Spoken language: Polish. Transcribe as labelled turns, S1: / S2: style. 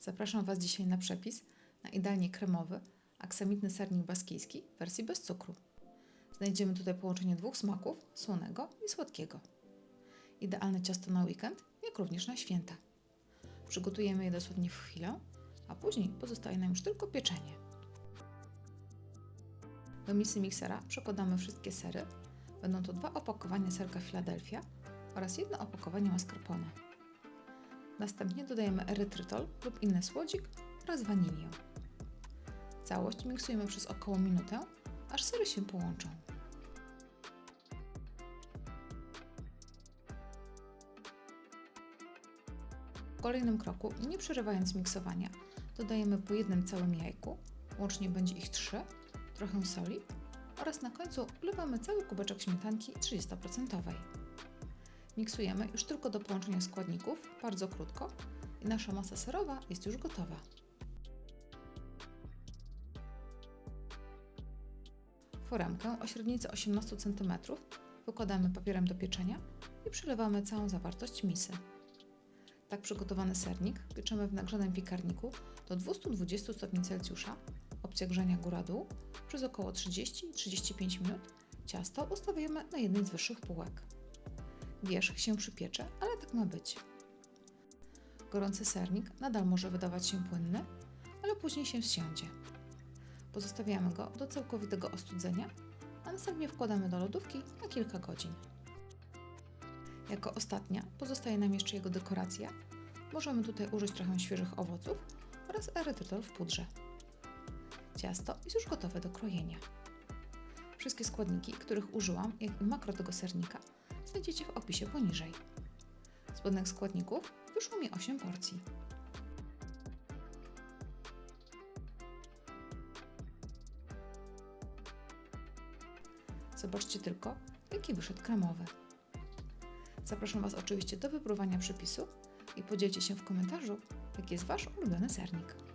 S1: Zapraszam Was dzisiaj na przepis na idealnie kremowy, aksamitny sernik baskijski w wersji bez cukru. Znajdziemy tutaj połączenie dwóch smaków, słonego i słodkiego. Idealne ciasto na weekend, jak również na święta. Przygotujemy je dosłownie w chwilę, a później pozostaje nam już tylko pieczenie. Do misy miksera przekładamy wszystkie sery. Będą to dwa opakowania serka Philadelphia oraz jedno opakowanie mascarpone. Następnie dodajemy erytrytol lub inny słodzik oraz wanilię. Całość miksujemy przez około minutę, aż sery się połączą. W kolejnym kroku, nie przerywając miksowania, dodajemy po jednym całym jajku, łącznie będzie ich 3, trochę soli oraz na końcu wlewamy cały kubeczek śmietanki 30%. Miksujemy już tylko do połączenia składników, bardzo krótko i nasza masa serowa jest już gotowa. Foremkę o średnicy 18 cm wykładamy papierem do pieczenia i przelewamy całą zawartość misy. Tak przygotowany sernik pieczemy w nagrzanym piekarniku do 220 stopni Celsjusza, opcja grzania góra-dół, przez około 30-35 minut. Ciasto ustawiamy na jednej z wyższych półek. Wierzch się przypiecze, ale tak ma być. Gorący sernik nadal może wydawać się płynny, ale później się wsiądzie. Pozostawiamy go do całkowitego ostudzenia, a następnie wkładamy do lodówki na kilka godzin. Jako ostatnia pozostaje nam jeszcze jego dekoracja. Możemy tutaj użyć trochę świeżych owoców oraz erytrytol w pudrze. Ciasto jest już gotowe do krojenia. Wszystkie składniki, których użyłam, jak i makro tego sernika, znajdziecie w opisie poniżej. Z błędnych składników wyszło mi 8 porcji. Zobaczcie tylko, jaki wyszedł kremowy. Zapraszam Was oczywiście do wypróbowania przepisu i podzielcie się w komentarzu, jaki jest Wasz ulubiony sernik.